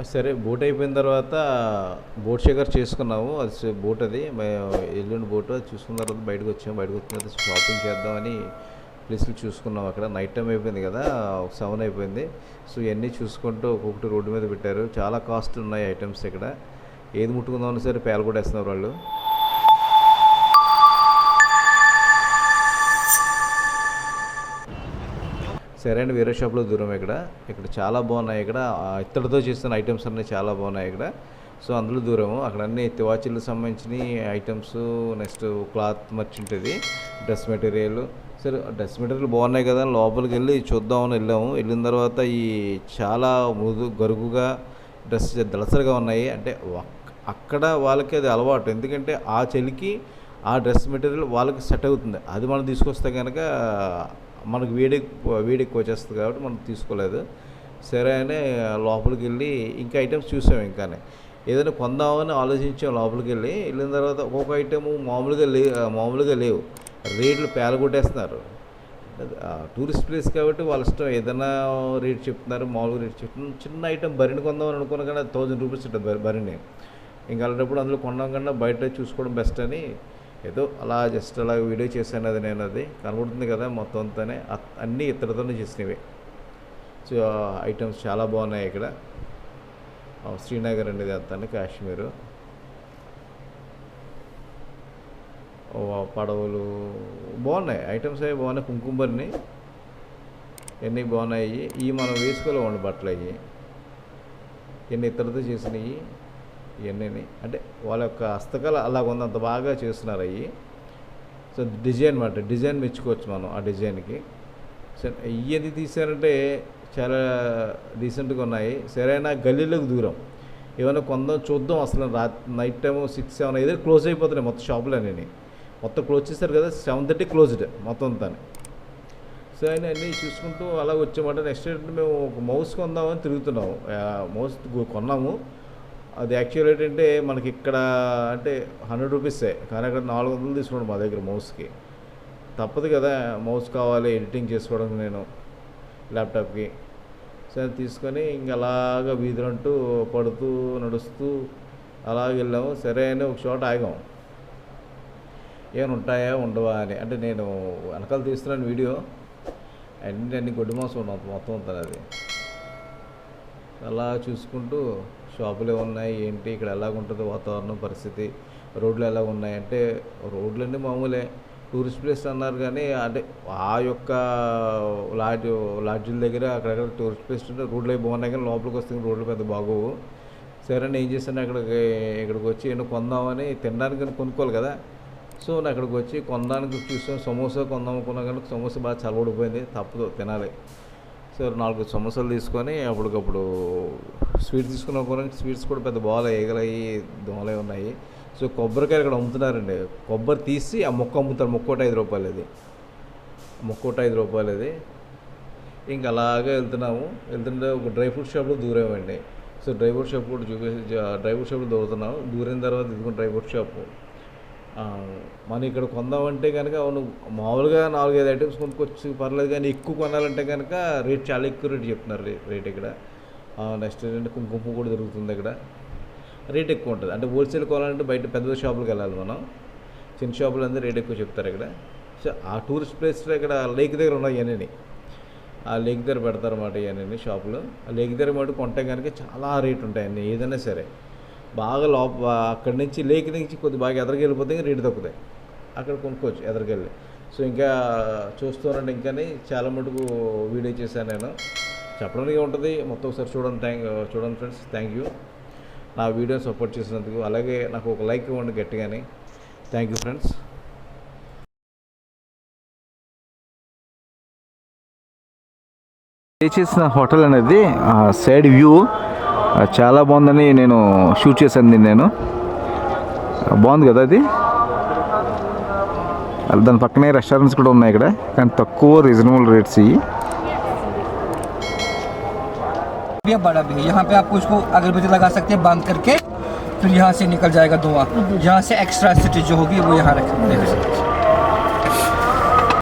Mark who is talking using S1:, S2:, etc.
S1: సరే బోట్ అయిపోయిన తర్వాత బోట్ షేకర్ చేసుకున్నాము. అది బోట్ అది. మేము ఎల్లుండి బోట్ అది చూసుకున్న తర్వాత బయటకు వచ్చాము. బయటకు వచ్చిన తర్వాత షాపింగ్ చేద్దామని ప్లేసులు చూసుకున్నాం అక్కడ. నైట్ టైం అయిపోయింది కదా ఒక సెవెన్ అయిపోయింది. సో ఇవన్నీ చూసుకుంటూ ఒక్కొక్కటి రోడ్డు మీద పెట్టారు. చాలా కాస్ట్ ఉన్నాయి ఐటమ్స్ ఇక్కడ. ఏది ముట్టుకుందామని సరే పేలు కూడా వేస్తున్నారు వాళ్ళు. సరే అండి వేరే షాప్లో దూరం ఇక్కడ. ఇక్కడ చాలా బాగున్నాయి ఇక్కడ. ఇత్తడితో చేస్తున్న ఐటమ్స్ అన్నీ చాలా బాగున్నాయి ఇక్కడ. సో అందులో దూరము. అక్కడ అన్ని తివాచీలకు సంబంధించిన ఐటమ్స్ నెక్స్ట్ క్లాత్ మర్చెంట్ ఇది డ్రెస్ మెటీరియల్ సరే డ్రెస్ మెటీరియల్ బాగున్నాయి కదా. లోపలికి వెళ్ళి చూద్దామని వెళ్ళాము. వెళ్ళిన తర్వాత ఈ చాలా మృదు గరుగుగా డ్రెస్ దళసరిగా ఉన్నాయి. అంటే అక్కడ వాళ్ళకి అది అలవాటు. ఎందుకంటే ఆ చలికి ఆ డ్రెస్ మెటీరియల్ వాళ్ళకి సెట్ అవుతుంది. అది మనం తీసుకొస్తే కనుక మనకు వేడి వేడి ఎక్కువ వచ్చేస్తుంది కాబట్టి మనం తీసుకోలేదు. సరే అని లోపలికి వెళ్ళి ఇంకా ఐటమ్స్ చూసాం ఇంకానే. ఏదైనా కొందామని ఆలోచించాం లోపలికి వెళ్ళి వెళ్ళిన తర్వాత ఒక్కొక్క ఐటమ్ మామూలుగా లే మామూలుగా లేవు. రేట్లు పేలగొట్టేస్తున్నారు. టూరిస్ట్ ప్లేస్ కాబట్టి వాళ్ళ ఇష్టం ఏదైనా రేట్ చెప్తున్నారు మామూలుగా రేట్ చెప్తున్నారు. చిన్న ఐటమ్ బరిని కొందామని అనుకున్నా కానీ థౌజండ్ రూపీస్ ఉంటుంది బరిని ఇంకా అలాంటప్పుడు అందులో కొనడం కన్నా బయట చూసుకోవడం బెస్ట్ అని ఏదో అలా జస్ట్ అలా వీడియో చేశాను అది నేను అది కనబడుతుంది కదా మొత్తం అంతానే. అన్నీ ఇతరులతోనే చేసినవి. సో ఐటమ్స్ చాలా బాగున్నాయి ఇక్కడ. శ్రీనగర్ అండి అంతా కాశ్మీరు. పడవలు బాగున్నాయి. ఐటమ్స్ అవి బాగున్నాయి కుంకుమరిని. ఎన్ని బాగున్నాయి. ఈ మనం వేసుకోలేమండి బట్టలు అవి. ఎన్ని ఇతరులతో చేసినవి. ఇవన్నీ అంటే వాళ్ళ యొక్క హస్తకళ అలాగ ఉంది అంత బాగా చేస్తున్నారు అవి సో డిజైన్ అనమాట డిజైన్ మెచ్చుకోవచ్చు మనం ఆ డిజైన్కి. సో ఇవన్నీ తీసారంటే చాలా డీసెంట్గా ఉన్నాయి. సరైన గల్లీలోకి దూరం. ఏమైనా కొందాం చూద్దాం అసలు రా నైట్ టైం సిక్స్ సెవెన్ అయితే క్లోజ్ అయిపోతున్నాయి మొత్తం షాపులు అన్నీ మొత్తం క్లోజ్ చేశారు కదా సెవెన్ థర్టీ క్లోజ్డ్ మొత్తం అంతా. సో ఆయన అన్నీ చూసుకుంటూ అలా వచ్చామంటే నెక్స్ట్ మేము ఒక మౌస్ కొందామని తిరుగుతున్నాము. మౌస్ కొన్నాము. అది యాక్చువల్ ఏంటంటే మనకి ఇక్కడ అంటే హండ్రెడ్ రూపీసే కానీ అక్కడ నాలుగు వందలు తీసుకోండి మా దగ్గర మౌస్కి తప్పదు కదా మౌస్ కావాలి ఎడిటింగ్ చేసుకోవడం నేను ల్యాప్టాప్కి సరే తీసుకొని ఇంకా అలాగా వీధులంటూ పడుతూ నడుస్తూ అలాగ వెళ్ళాము. సరే అని ఒక చోట ఆగాం. ఏమైనా ఉంటాయా ఉండవా అని. అంటే నేను వెనకాల తీస్తున్నాను వీడియో. అన్ని అన్ని గొడ్డు మాంసం ఉన్నాం మొత్తం అంతా అది అలా చూసుకుంటూ షాపులు ఉన్నాయి ఏంటి ఇక్కడ ఎలాగుంటుంది వాతావరణం పరిస్థితి రోడ్లు ఎలా ఉన్నాయి అంటే రోడ్లన్నీ మామూలే. టూరిస్ట్ ప్లేస్ అన్నారు కానీ అంటే ఆ యొక్క లాడ్జ్ లాడ్జుల దగ్గర అక్కడక్కడ టూరిస్ట్ ప్లేస్ ఉంటే రోడ్లు అవి బాగున్నాయి కానీ లోపలికి వస్తే రోడ్లు పెద్ద బాగోవు. సరే నేను ఏం చేశాను అక్కడికి ఇక్కడికి వచ్చి నేను కొందామని తినడానికి కానీ కొనుక్కోవాలి కదా. సో నేను అక్కడికి వచ్చి కొనడానికి చూసాం సమోసా కొందాం అనుకున్నా కానీ సమోసా బాగా చలవడిపోయింది తప్పదు తినాలి. సో నాలుగు సమోసాలు తీసుకొని అప్పటికప్పుడు స్వీట్ తీసుకున్నాం. కూడా స్వీట్స్ కూడా పెద్ద బాగా ఏగలయ్యి దోమలే ఉన్నాయి. సో కొబ్బరికాయలు ఇక్కడ అమ్ముతున్నారండి. కొబ్బరి తీసి ఆ మొక్క అమ్ముతారు. మొక్కోటి ఐదు రూపాయలు అది. మొక్కోటి ఐదు రూపాయలు అది. ఇంక అలాగే వెళ్తున్నాము. వెళ్తుంటే ఒక డ్రై ఫ్రూట్ షాప్లో దూరామండి. సో డ్రై ఫ్రూట్ షాప్ కూడా చూపేసి డ్రై ఫ్రూట్ షాప్లో దూరుతున్నాము దూరిన తర్వాత ఇదిగో డ్రై ఫ్రూట్ షాపు. మనం ఇక్కడ కొందామంటే కనుక అవును మామూలుగా నాలుగైదు ఐటమ్స్ కొనుక్కొచ్చు పర్లేదు కానీ ఎక్కువ కొనాలంటే కనుక రేట్ చాలా ఎక్కువ రేట్ చెప్తున్నారు రేట్ ఇక్కడ. నెక్స్ట్ ఏంటంటే కుంకుమ కూడా దొరుకుతుంది ఇక్కడ. రేట్ ఎక్కువ ఉంటుంది. అంటే హోల్సేల్ కొనాలంటే బయట పెద్ద పెద్ద షాపులకు వెళ్ళాలి మనం. చిన్న షాపులు అందరూ రేట్ ఎక్కువ చెప్తారు ఇక్కడ. సో ఆ టూరిస్ట్ ప్లేస్లో ఇక్కడ లేక్ దగ్గర ఉన్నాయి ఇవన్నీ ఆ లేక్ దగ్గర పెడతారు అన్నమాట ఇవన్నీ షాపులు. ఆ లేక్ దగ్గర మటు కొంటే కనుక చాలా రేట్ ఉంటాయి అన్నీ ఏదైనా సరే. బాగా లోప అక్కడి నుంచి లేక్ నుంచి కొద్ది బాగా ఎదరికి ఇంకా రేటు తక్కుతాయి అక్కడ కొనుక్కోవచ్చు ఎదరికెళ్ళి. సో ఇంకా చూస్తున్నాంటే ఇంకాని చాలా మటుకు వీడియో చేశాను నేను. చెప్పడానికి ఉంటుంది మొత్తం ఒకసారి చూడండి థ్యాంక్ చూడండి ఫ్రెండ్స్ థ్యాంక్ యూ. నా వీడియోని సపోర్ట్ చేసినందుకు అలాగే నాకు ఒక లైక్ ఇవ్వండి గట్టిగాని. Thank you
S2: friends. చేసిన హోటల్ అనేది సైడ్ వ్యూ. చాలా బాగుందని నేను షూట్ చేశాను దీన్ని నేను ఆ, బాగుంది కదా అది అలా దాని పక్కనే రెస్టారెంట్స్ కూడా ఉన్నాయి ఇక్కడ కానీ తక్కువ రీజనబుల్ రేట్స్ ఇవి
S3: भी है बड़ा भी है यहाँ पे आपको इसको अगरबत्ती लगा सकते हैं बांध करके फिर यहाँ से निकल जाएगा धुआं यहाँ से एक्स्ट्रा सिटी जो होगी वो यहाँ रख देख सकते हैं